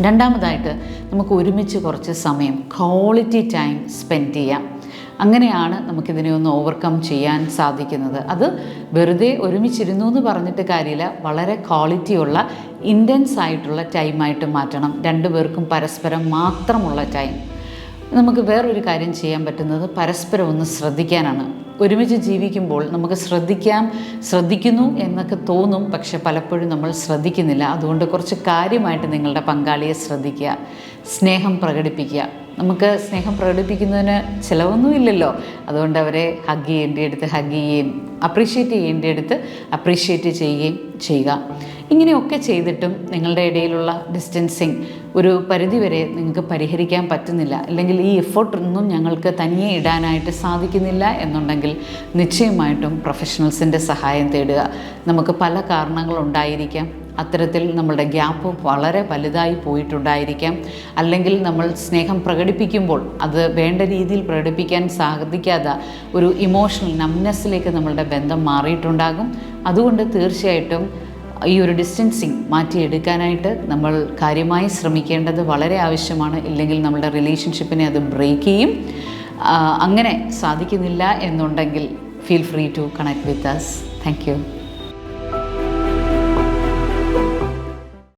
രണ്ടാമതായിട്ട് നമുക്ക് ഒരുമിച്ച് കുറച്ച് സമയം ക്വാളിറ്റി ടൈം സ്പെൻഡ് ചെയ്യാം. അങ്ങനെയാണ് നമുക്കിതിനെ ഒന്ന് ഓവർകം ചെയ്യാൻ സാധിക്കുന്നത്. അത് വെറുതെ ഒരുമിച്ചിരുന്നു എന്ന് പറഞ്ഞിട്ട് കാര്യമില്ല. വളരെ ക്വാളിറ്റിയുള്ള ഇന്റൻസ് ആയിട്ടുള്ള ടൈമായിട്ട് മാറ്റണം. രണ്ടുപേർക്കും പരസ്പരം മാത്രമുള്ള ടൈം നമുക്ക് വേറൊരു കാര്യം ചെയ്യാൻ പറ്റുന്നത് പരസ്പരം ഒന്ന് ശ്രദ്ധിക്കാനാണ്. ഒരുമിച്ച് ജീവിക്കുമ്പോൾ നമുക്ക് ശ്രദ്ധിക്കാം ശ്രദ്ധിക്കുന്നു എന്നൊക്കെ തോന്നും പക്ഷെ പലപ്പോഴും നമ്മൾ ശ്രദ്ധിക്കുന്നില്ല. അതുകൊണ്ട് കുറച്ച് കാര്യമായിട്ട് നിങ്ങളുടെ പങ്കാളിയെ ശ്രദ്ധിക്കുക സ്നേഹം പ്രകടിപ്പിക്കുക. നമുക്ക് സ്നേഹം പ്രകടിപ്പിക്കുന്നതിന് ചിലവൊന്നുമില്ലല്ലോ അതുകൊണ്ട് അവരെ ഹഗ് ചെയ്യേണ്ടിയെടുത്ത് ഹഗ് ചെയ്യുകയും അപ്രീഷിയേറ്റ് ചെയ്യേണ്ടിയെടുത്ത് അപ്രീഷിയേറ്റ് ചെയ്യുകയും ചെയ്യുക. ഇങ്ങനെയൊക്കെ ചെയ്തിട്ടും നിങ്ങളുടെ ഇടയിലുള്ള ഡിസ്റ്റൻസിങ് ഒരു പരിധിവരെ നിങ്ങൾക്ക് പരിഹരിക്കാൻ പറ്റുന്നില്ല. അല്ലെങ്കിൽ ഈ എഫേർട്ടൊന്നും ഞങ്ങൾക്ക് തനിയെ ഇടാനായിട്ട് സാധിക്കുന്നില്ല എന്നുണ്ടെങ്കിൽ നിശ്ചയമായിട്ടും പ്രൊഫഷണൽസിന്റെ സഹായം തേടുക. നമുക്ക് പല കാരണങ്ങളുണ്ടായിരിക്കാം. അത്തരത്തിൽ നമ്മളുടെ ഗ്യാപ്പ് വളരെ വലുതായി പോയിട്ടുണ്ടായിരിക്കാം. അല്ലെങ്കിൽ നമ്മൾ സ്നേഹം പ്രകടിപ്പിക്കുമ്പോൾ അത് വേണ്ട രീതിയിൽ പ്രകടിപ്പിക്കാൻ സാധിക്കാത്ത ഒരു ഇമോഷണൽ നംനെസ്സിലേക്ക് നമ്മളുടെ ബന്ധം മാറിയിട്ടുണ്ടാകും. അതുകൊണ്ട് തീർച്ചയായിട്ടും ഈ ഒരു ഡിസ്റ്റൻസിങ് മാറ്റിയെടുക്കാനായിട്ട് നമ്മൾ കാര്യമായി ശ്രമിക്കേണ്ടത് വളരെ ആവശ്യമാണ്. ഇല്ലെങ്കിൽ നമ്മുടെ റിലേഷൻഷിപ്പിനെ അത് ബ്രേക്ക് ചെയ്യും. അങ്ങനെ സാധിക്കുന്നില്ല എന്നുണ്ടെങ്കിൽ feel free to connect with us thank